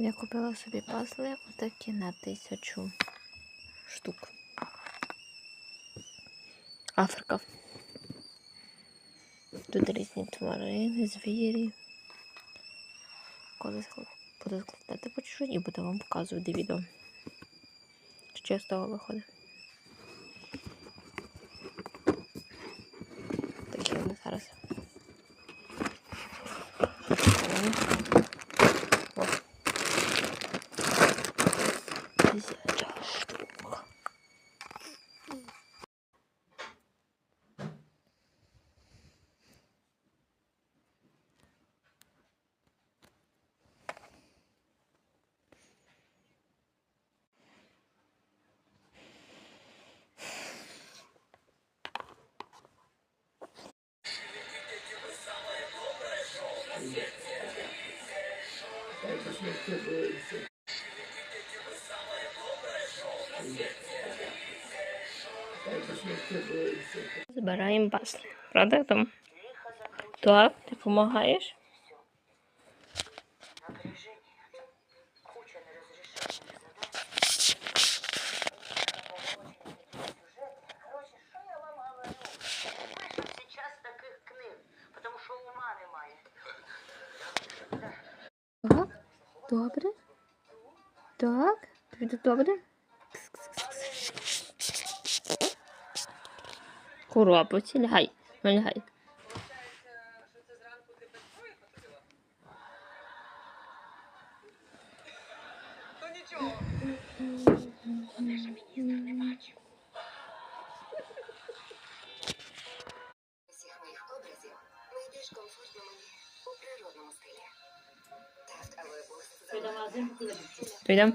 Я купила собі пазли отакі на тисячу штук. Африка. Тут різні тварини, звірі. Коли буду складати по чуть-чуть і буду вам показувати відео. Що з того виходить. Такі вони зараз. Збираємо пасли. Правда там? Так, ти допомагаєш? Так, добре. Так, тобі добре? Коробці, лягай, ну лягай. Всіх моїх образів знайдеш комфортно мені у природному стилі. 对的